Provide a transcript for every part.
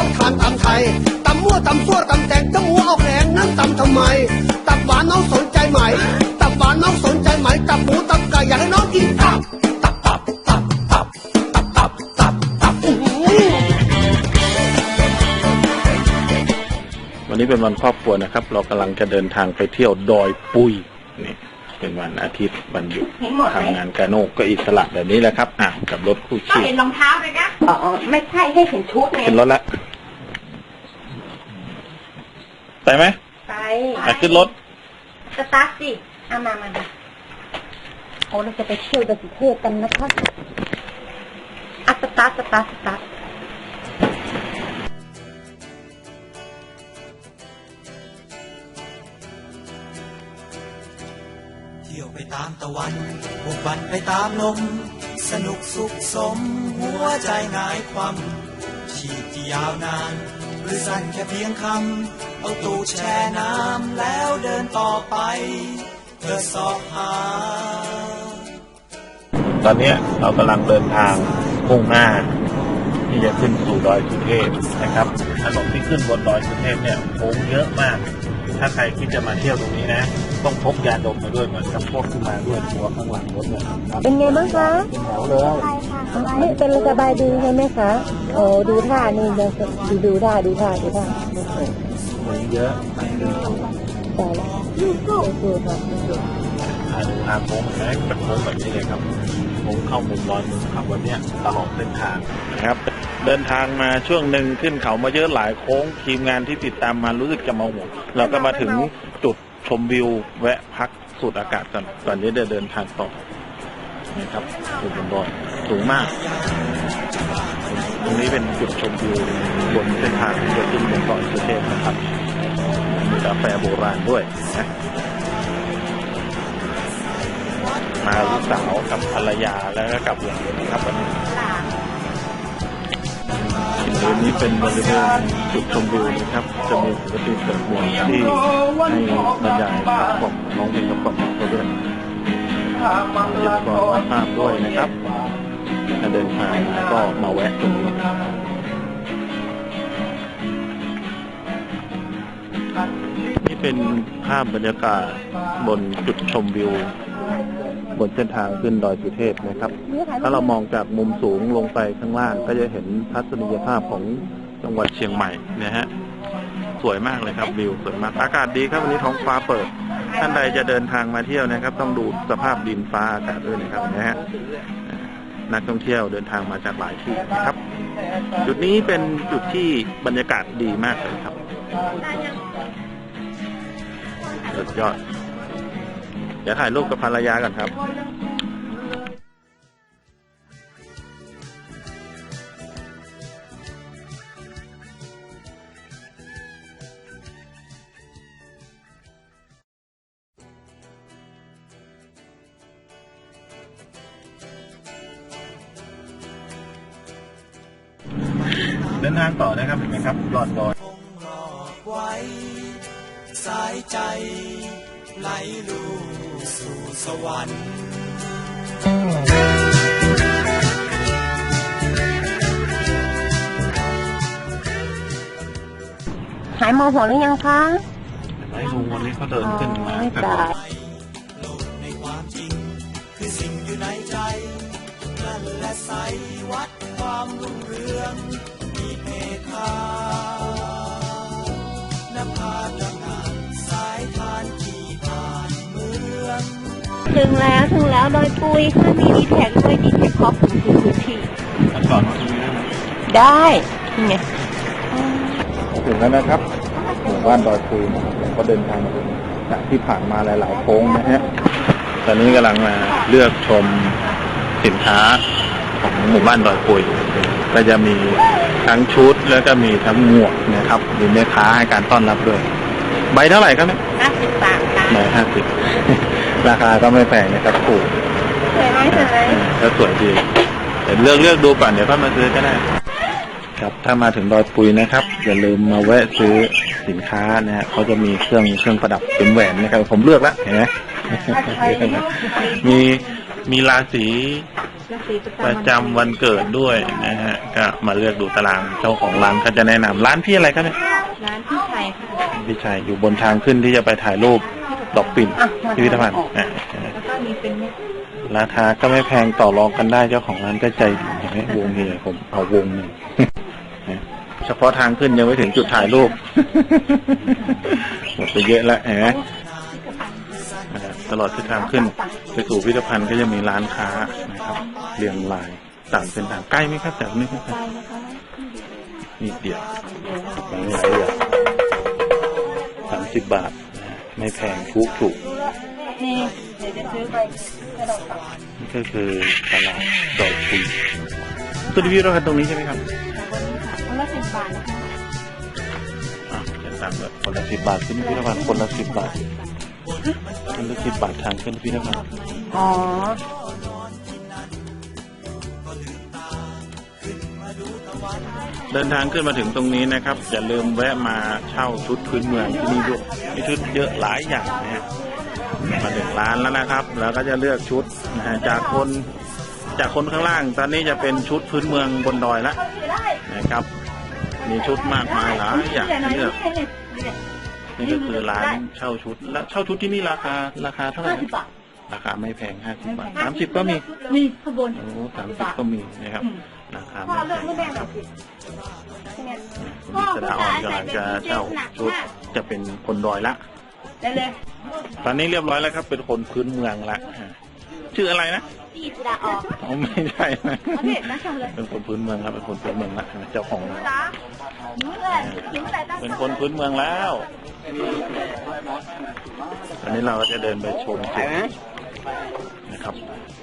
ตับทานตำไทยตำมั่วตำซั่วตำแตงตำหัวออกแรงนั่นตำทำไม ตับหวานน้องสนใจไหม ตับหวานน้องสนใจไหม ตับหมูตับไก่อยากให้น้องกินตับตับตับตับตับตับตับตับตับวันนี้เป็นวันครอบครัวนะครับ เรากำลังจะเดินทางไปเที่ยวดอยปุยนี่เป็นวันอาทิตย์วันหยุดทำงานกาโน่ก็อิสระแบบนี้แหละครับอะกับรถคู่ชีพเห็นรองเท้าเลยนะอ๋อไม่ใช่ให้เห็นชุดไงขึ้นรถละ ไปไหมไปไปขึ้นรถสตาร์ทสิเอามามามาโอ้เราจะไปเที่ยวดอยสุเทพกันนะคะอะสตาร์ทสตาร์ทสตาร์ทเที่ยวไปตามตะวันบุกบันไปตามลม สนุกสุขสม หัวใจหงายความชีพที่ยาวนาน หรือสั้นแค่เพียงคำ เอาตูแช่น้ำแล้วเดินต่อไปเพื่อสอบหา ตอนเนี้ยเรากำลังเดินทางมุ่งหน้าที่จะขึ้นสู่ดอยสุเทพนะครับถนนที่ขึ้นบนดอยสุเทพเนี่ยโค้งเยอะมาก ถ้าใครคิดจะมาเที่ยวตรงนี้นะ ต้องพกยาดมมาด้วยเหมือนกับพกขึ้นมาด้วยตัวข้างหลังรถเนี่ยครับเป็นไงบ้างคะเป็นแถวเลยไม่เป็นสบายดีใช่ไหมคะโอ้ดูท่านี่จะดูดูท่าดูท่าดูท่า โอเคโค้งเยอะแต่ละโอเคค่ะโอเคทางทางโค้งนะเป็นโค้งแบบนี้เลยครับโค้งเข้ามุมร้อนมุมขับวันเนี้ยตลอดเส้นทางนะครับ เดินทางมาช่วงหนึ่งขึ้นเขามาเยอะหลายโค้งทีมงานที่ติดตามมารู้สึกจะมาห่วงเราก็มาถึงจุดชมวิวแวะพักสูดอากาศก่อนก่อนที่จะเดินทางต่อนะครับจุดบนดอยสูงมาก ตรงนี้เป็นจุดชมวิวบนเส้นทางที่จะขึ้นบนดอยสุเทพนะครับมี กาแฟโบราณด้วยนะมาลูกสาวกับภรรยาแล้วก็กลับอย่างเดียวนะครับวันนี้บริเวณนี้เป็นบริเวณจุดชมวิวนะครับ จะมีศิลปินเปิดหมวกที่ให้บรรยายขับกอมน้องเพลงขับกล่อมเขาด้วยมีอุปกรณ์วาภาพด้วยนะครับถ้าเดินทางก็มาแวะตรงนี้ เป็นภาพบรรยากาศบนจุดชมวิว บนเส้นทางขึ้นดอยสุเทพนะครับ ถ้าเรามองจากมุมสูงลงไปข้างล่าง ก็จะเห็นทัศนียภาพของจังหวัดเชียงใหม่นะฮะสวยมากเลยครับวิวสวยมากอากาศดีครับวันนี้ท้องฟ้าเปิด ท่านใดจะเดินทางมาเที่ยวนะครับ ต้องดูสภาพดินฟ้าอากาศด้วยนะครับนะฮะนักท่องเที่ยวเดินทางมาจากหลายที่นะครับ จุดนี้เป็นจุดที่บรรยากาศดีมากเลยครับ สุดยอด เดี๋ยวถ่ายรูปกับภรรยาก่อนครับเดินทางต่อนะครับเห็นไหมครับยอดดอย สายใจ ไหลลูสู่สวรรค์หายโมโหหรือยังคะไม่ลุงวันนี้เขาเดินขึ้นมาไม่แบบตายโลกในความจริง คือสิ่งอยู่ในใจนั่นแหละใสวัดความรุ่งเรือง มีเพคา ถึงแล้วถึงแล้วโดยปุยค่ะมีดีแท็กด้วยดีแท็กครอบคลุมทุกพื้นที่ก่อนได้นี่ไงถึงแล้วนะครับหมู่บ้านดอยปุยนะครับผมก็เดินทางมาถึงจากที่ผ่านมาหลาย ๆ โค้งนะฮะตอนนี้กำลังมาเลือกชมสินค้าของหมู่บ้านดอยปุยก็จะมีทั้งชุดแล้วก็มีทั้งหมวกนะครับมีแม่ค้าให้การต้อนรับด้วย ใบเท่าไหร่ครับเนี่ยห้าสิบบาทค่ะใบห้าสิบ ราคาก็ไม่แพงนะครับถูกสวยไหมสวยไหมก็สวยดีแต่เลือกเลือกดูก่อนเดี๋ยวค่อยมาซื้อก็ได้ ครับถ้ามาถึงดอยปุยนะครับ อย่าลืมมาแวะซื้อสินค้านะฮะเขาจะมีเครื่องเครื่องประดับเป็นแหวนนะครับ ผมเลือกแล้วเห็นไหมมีมีราศีประจำวันเกิดด้วยนะฮะ ก็มาเลือกดูตารางเจ้าของร้านเขาจะแนะนำร้านพี่อะไรครับเนี่ยร้านพี่ชัยค่ะพี่ชัยอยู่บนทางขึ้นที่จะไปถ่ายรูป ดอกปิ่นอะพิพิธภัณฑ์อะแล้วก็มีเป็นเม็ดราคาก็ไม่แพงต่อรองกันได้เจ้าของร้านก็ใจดีเห็นไหมวงเฮียผมเอาวงหนึ่งเฉพาะทางขึ้นยังไม่ถึงจุดถ่ายรูป หมดไปเยอะแล้วเห็นไหมอ่าตลอดเส้นทางขึ้นไปสู่พิพิธภัณฑ์ก็จะมีร้านค้านะครับเรียงรายตามเส้นทางใกล้ไหมครับจากนี้ครับนี่เดียวบางหลายอย่างสามสิบบาทนะ ไม่แพงถูกถูกนี่เดี๋ยวจะซื้อไปกระดกต่อนี่ก็คือตลาดดอยปุยสุดวิวเรากันตรงนี้ใช่ไหมครับคนละสิบบาทนะคะอะจะตามแบบคนละสิบบาทขึ้นพิพิธภัณฑ์คนละสิบบาทคนละสิบบาททางขึ้นพิพิธภัณฑ์อ๋อ เดินทางขึ้นมาถึงตรงนี้นะครับ อย่าลืมแวะมาเช่าชุดพื้นเมืองที่นี่ด้วยมีชุดเยอะหลายอย่างนะมาถึงร้านแล้วนะครับ แล้วก็จะเลือกชุดนะฮะจากคนจากคนข้างล่าง ตอนนี้จะเป็นชุดพื้นเมืองบนดอยแล้วนะครับ มีชุดมากมายหลายอย่างเลือกนี่ก็คือร้านเช่าชุดแล้วเช่าชุดที่นี่ราคาราคาเท่าไหร่ ราคาไม่แพงห้าสิบบาทสามสิบก็มีมีขบวนโอ้สามสิบก็มีนะครับราคาพ่อไม่เลืแพอกงไม่แบ่งคุณพิสดาออนกำลังจะเช่าชุดจะเป็นคนดอยละได้เลยตอนนี้เรียบร้อยแล้วครับ เป็นคนพื้นเมืองละอ่าชื่ออะไรนะพี่สุดาออกอ๋อไม่ใช่นะประเทศนะชมเลยเป็นคนพื้นเมืองครับ เป็นคนพื้นเมืองละเจ้าของร้านจ้าหนูเลยหนูเลยตั้งเป็นคนพื้นเมืองแล้ว ตอนนี้เราก็จะเดินไปชมสวน นะครับ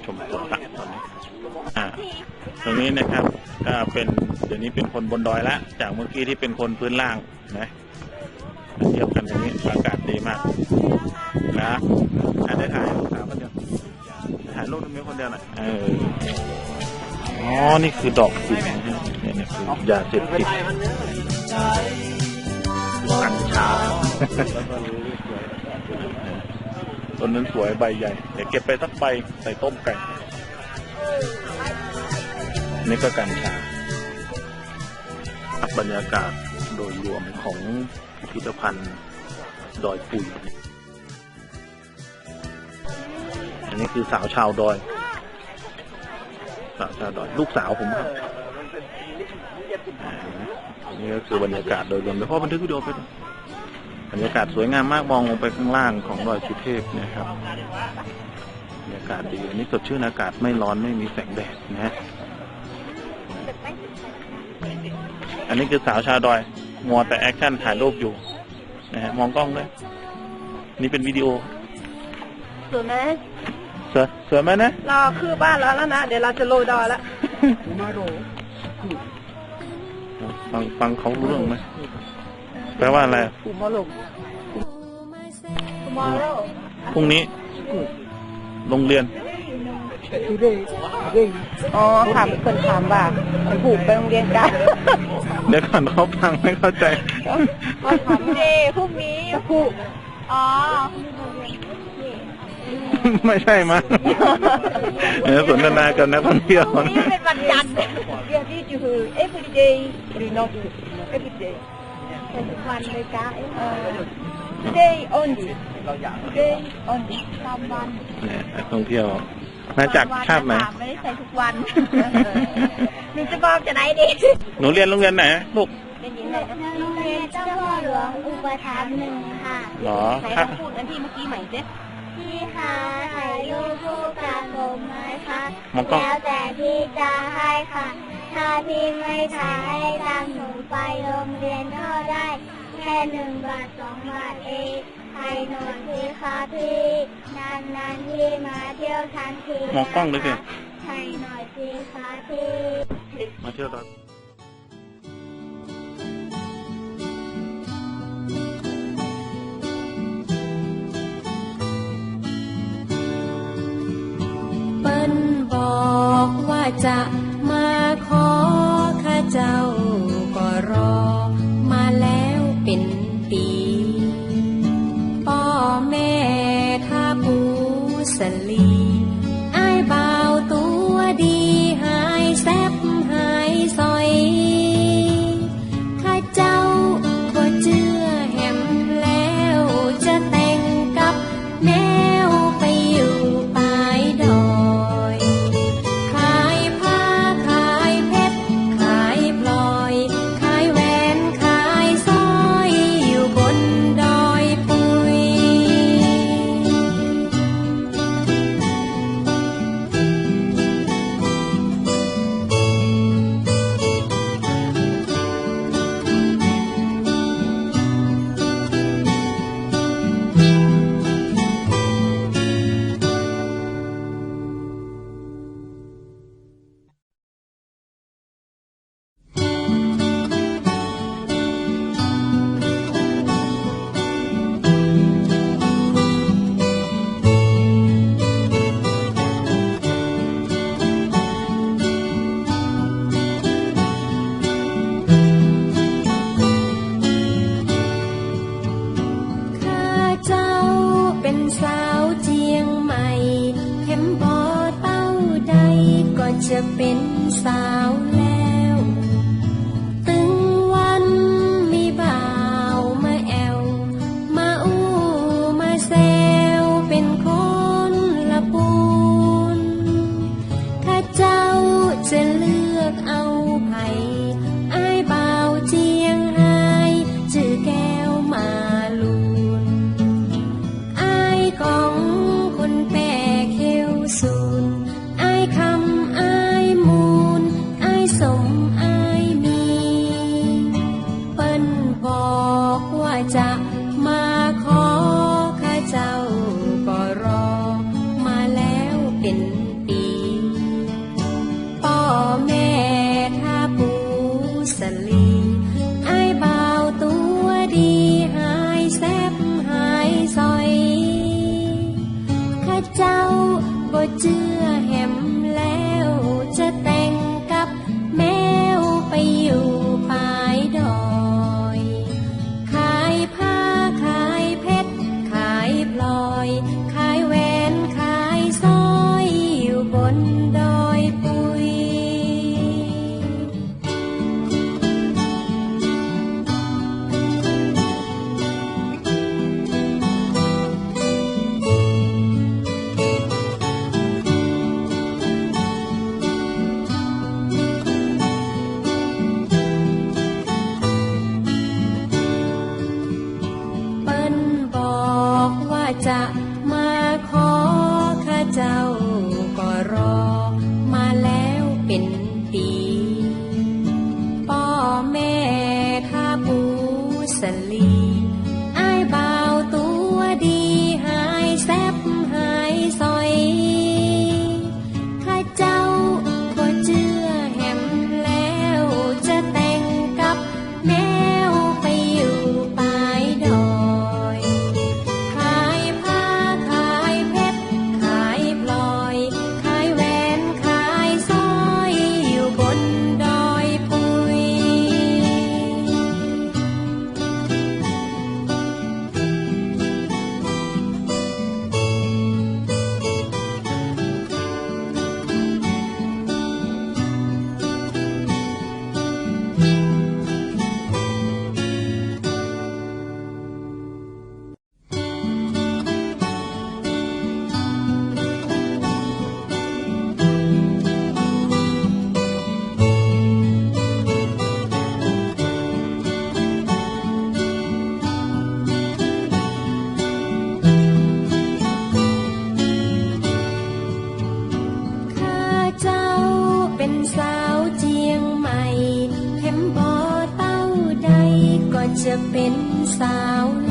ชมสวนละตอนนี้อ่าตรงนี้นะครับก็เป็นเดี๋ยวนี้เป็นคนบนดอยละจากเมื่อกี้ที่เป็นคนพื้นล่างนะมาเทียบกันตรงนี้อากาศดีมากนะอะได้ถ่ายรูปสาวคนเดียวถ่ายรูปตรงนี้คนเดียวหน่อยเอออ๋อ นี่คือดอกปิ่นนะฮะเนี่ยเนี่ยคือยาเสพติดกัญชา ต้นนั้นสวยใบใหญ่ เดี๋ยวเก็บไปสักใบใส่ต้มไก่นี่ก็กัญชาบรรยากาศโดยรวมของพิพิธภัณฑ์ดอยปุยอันนี้คือสาวชาวดอย สาวชาวดอย ลูกสาวผมครับอันนี่ก็คือบรรยากาศโดยรวมเดี๋ยวพ่อบันทึกวิดีโอไปด้วย บรรยากาศสวยงามมากมองลงไปข้างล่างของดอยสุเทพนะครับบรรยากาศดีอันนี้สดชื่นอากาศไม่ร้อนไม่มีแสงแดดนะฮะอันนี้คือสาวชาวดอยมัวแต่แอคชั่นถ่ายรูปอยู่นะฮะมองกล้องด้วยนี่เป็นวิดีโอสวยไหมสวยสวยไหมนะรอคือบ้านแล้วแล้วนะเดี๋ยวเราจะโรยดอยแล้วฟังฟังเขารู้เรื่องไหม แปลว่าอะไรถูมาลง tomorrow พรุ่งนี้ โรงเรียนอ๋อถามเป็นคนถามว่าผูกไปโรงเรียนกันเดี๋ยวก่อนเขาฟังไม่เข้าใจ ก็ถามเดพรุ่งนี้ผูกอ๋อไม่ใช่มั้ยเดี๋ยวสนทนากันนักท่องเที่ยวพรุ่งนี้เป็นวันจันทร์ เรียนที่คือ every day หรือ not every day เป็นทุกวันเลยจ้าเออ day only day only ตามวันเนี่ยนักท่องเที่ยวมาจากชาติไหนไม่ได้ใส่ทุกวันหนูจะบอกจะไหนดีหนูเรียนโรงเรียนไหนลูกเป็นยังไงนะโรงเรียนเจ้าพ่อหลวงอุปถัมภ์หนึ่งค่ะหรอไหนค่ะลองพูดอันที่เมื่อกี้ใหม่สิพี่คะถ่ายรูปคู่กับผมไหมคะมองกล้องแล้วแต่พี่จะให้ค่ะ ถ้าพี่ไม่ขายให้ตังหนูไปโรงเรียนก็ได้ แค่หนึ่งบาทสองบาทเองไปหนอนที่คาพี่นานนานพี่มาเที่ยวทันทีมองกล้องด้วยสิ ให้หน่อยที่คะพี่ มาเที่ยวตอนปนบอกว่าจะ en จะมาขอข้าเจ้า จะเป็นสาว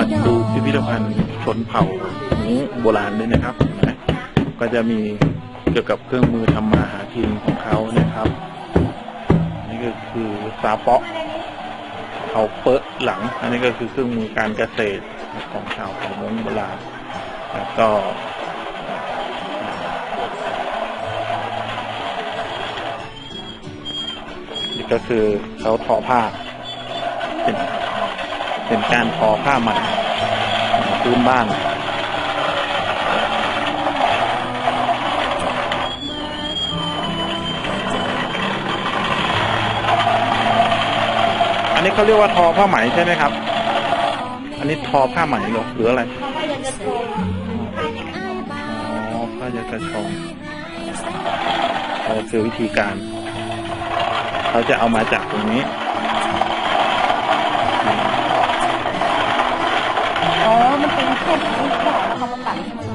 มาดูพิพิธภัณฑ์ชนเผ่าของโบราณด้วยนะครับนะก็จะมีเกี่ยวกับเครื่องมือทำมาหากินของเขานะครับ นี่ก็คือซาเปาะเขาเปอะหลัง อันนี้ก็คือเครื่องมือการเกษตรของชาวของมงโบราณแล้วก็นี่ก็คือเขาทอผ้า เป็นการทอผ้าไหมของพื้นบ้านอันนี้เขาเรียกว่าทอผ้าไหมใช่ไหมครับ อันนี้ทอผ้าไหมหรอหรืออะไรอ๋อผ้ายักระชงนี่คือวิธีการ เขาจะเอามาจากตรงนี้ อ๋อ มั นเป็นแค่ที่เขาเอามาตัดให้มัน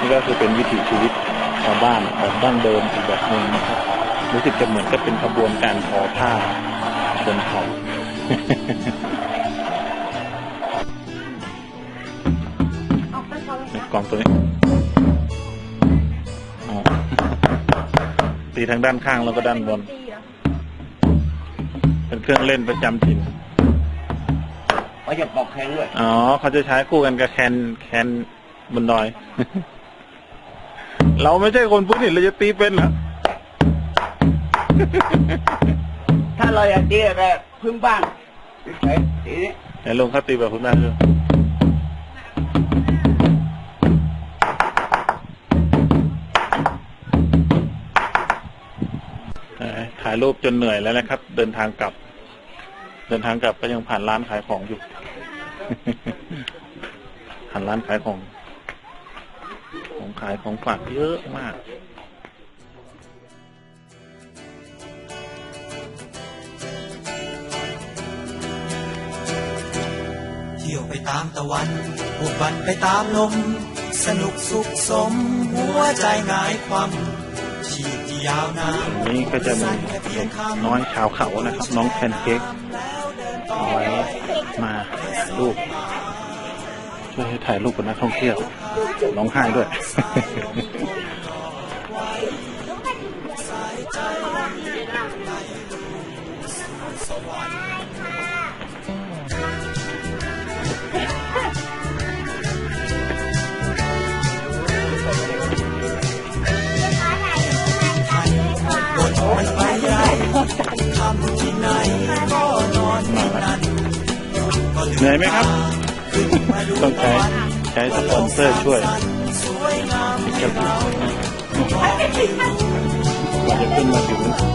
นี่ก็คือเป็นวิถีชีวิตชาวบ้านแบบดั้งเดิมอีกแบบหนึ่งนะครับรู้สึกจะเหมือนกับเป็นขบวนการทอผ้าชนเผ่าเอาไปเขาเลยในนะกล่องตัวนี้อ๋อตีทั้งด้านข้างแล้วก็ด้านบนตีเหรอเป็นเครื่องเล่นประจำถิ่น เขาจะปอกแข็งด้วย อ๋อเขาจะใช้คู่กันกับแคนแคนบนดอย เราไม่ใช่คนพื้นถิ่นเราจะตีเป็นเหรอ ถ้าเราอยากตีแบบพึ่งบ้านเฉยๆทีนี้ไหนลงเขาตีแบบคุณแม่ด้วยเอ่อถ่ายรูปจนเหนื่อยแล้วนะครับ เดินทางกลับ เดินทางกลับก็ยังผ่านร้านขายของอยู่ ผ่านร้านขายของ ของขายของฝากเยอะมากเที่ยวไปตามตะวันบุกบันไปตามลม สนุกสุขสม หัวใจหงายความชีพที่ยาวนานอันนี้ก็จะมีเด็กน้อยชาวเขานะครับ น้องแพนเค้กเอาไว้มา รูป ช่วยให้ถ่ายรูปกับนักท่องเที่ยวร้องไห้ด้วยบนมันไปใหญ่ทำที่ไหนก็นอนที่นั่น เหนื่อยไหมครับ ต้องใช้ใช้สปอนเซอร์ช่วยสวยงามจะเราจะขึ้นมาถึงนะครับ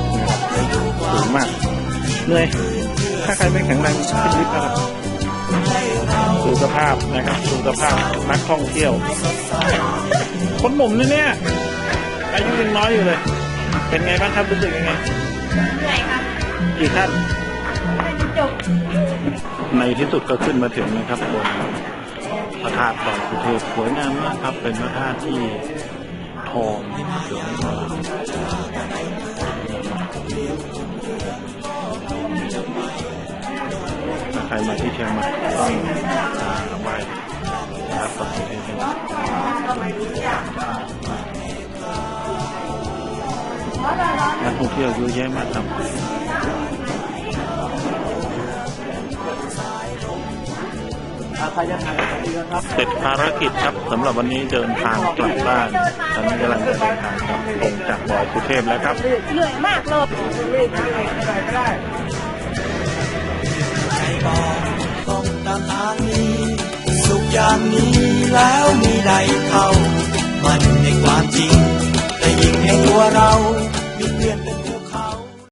สูงมากเหนื่อยถ้าใครไม่แข็งแรงขึ้นลิฟต์นะครับดูสภาพนะครับดูสภาพนักท่องเที่ยว คนหนุ่มนะเนี่ยอายุยังน้อยอยู่เลย เป็นไงบ้างครับรู้สึกยังไงเหนื่อยค่ะกี่ท่านจบ ในที่สุดก็ขึ้นมาถึงนะครับบนพระธาตุดอยสุเทพสวยงามมากครับ เป็นพระธาตุที่ทองเหลืองทองใครมาที่เชียงใหม่ต้องมาไหว้พระธาตุดอยสุเทพกันนักท่องเที่ยวเยอะแยะมากครับ เสร็จภารกิจครับสำหรับวันนี้เดินทางกลับบ้านตอนนี้กำลังจะเดินทางกลับลงจากดอยสุเทพแล้วครับ เหนื่อยมากเลยใจบอกต้องตามทางนี้ สุขอย่างนี้แล้วมีใดเท่ามันในความจริง